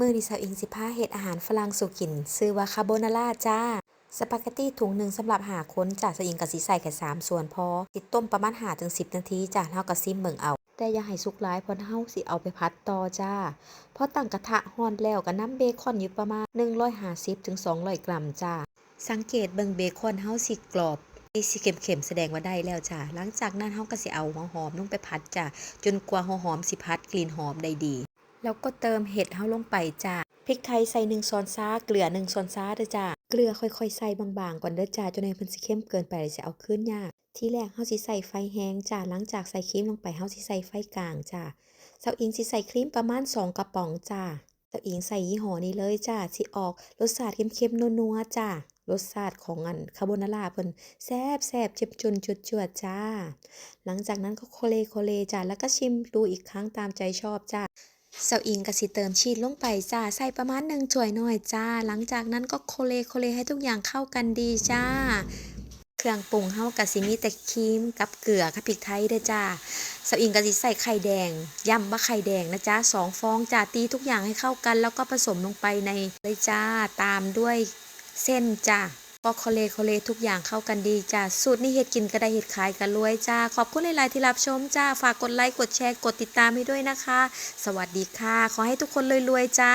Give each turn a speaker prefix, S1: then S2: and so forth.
S1: มื้อนี้สาวอิงสิพาเฮ็ดอาหารฝรั่งสู่กินชื่อว่าคาโบนาราจ้า สปาเกตตี้ถุงหนึ่งสำหรับหาค้นจ้าสาวอิงก็สิใส่แค่สามส่วนพอสิต้มประมาณ5ถึง10นาทีจ้าแล้วเราก็ซิมเบิ่งเอา แต่อย่าให้สุกหลายเพราะเราสิเอาไปผัดต่อจ้าพอตั้งกระทะร้อนแล้วก็นำเบคอนอยู่ประมาณ150ถึง200กรัมจ้า สังเกตเบิ่งเบคอนเฮาสิกรอบสิเข็มๆแสดงว่าได้แล้วจ้าหลังจากนั้นเฮาก็สิเอาหัวหอมลงไปผัดจ้าจนกว่าหัวหอมสิพัดกลิ่นหอมได้ดี แล้วก็เติมเห็ดเฮาลงไปจ้าพริกไทยใส่1ช้อนชาเกลือ1ช้อนชาเด้อจ้าเกลือค่อยๆใส่บางๆก่อนเด้อจ้าจนในมันสิเข้มเกินไปแล้วสิเอาคืนยากที่แรกเฮาสิใส่ไฟแห้งจ้าหลังจากใส่ครีมลงไปเฮาสิใส่ไฟกลางจ้าเซาอิงสิใส่ครีมประมาณ 2 กระป๋องจ้าเซาอิงใส่ยี่ห้อนี้เลยจ้าสิออกรสชาติเค็มๆนัวๆจ้ารสชาติของอันคาโบนาราเพิ่นแซ่บๆเจ็บจนจวดๆจ้า หลังจากนั้นก็โคเลโคเลจ้าแล้วก็ชิมดูอีกครั้งตามใจชอบจ้า เซาอิงก็สิเติมชีสลงไปจ้า ใส่ประมาณหนึ่งถ้วยน้อยจ้า หลังจากนั้นก็โคเลโคเลให้ทุกอย่างเข้ากันดีจ้า เครื่องปรุงเฮาก็สิมีแต่ครีมกับเกลือกับพริกไทยเด้อจ้าเซาอิงก็สิใส่ไข่แดงย้ำว่าไข่แดงนะจ้าสองฟองจ้าตีทุกอย่างให้เข้ากัน แล้วก็ผสมลงไปในเลยจ้าตามด้วยเส้นจ้า ก็โคเลโคเลทุกอย่างเข้ากันดีจ้าสูตรนี้เฮ็ดกินก็ได้เฮ็ดขายกันรวยจ้า ขอบคุณหลาย ๆ ที่รับชมจ้า ฝากกดไลค์กดแชร์กดติดตามให้ด้วยนะคะ สวัสดีค่ะ ขอให้ทุกคนรวย ๆ จ้า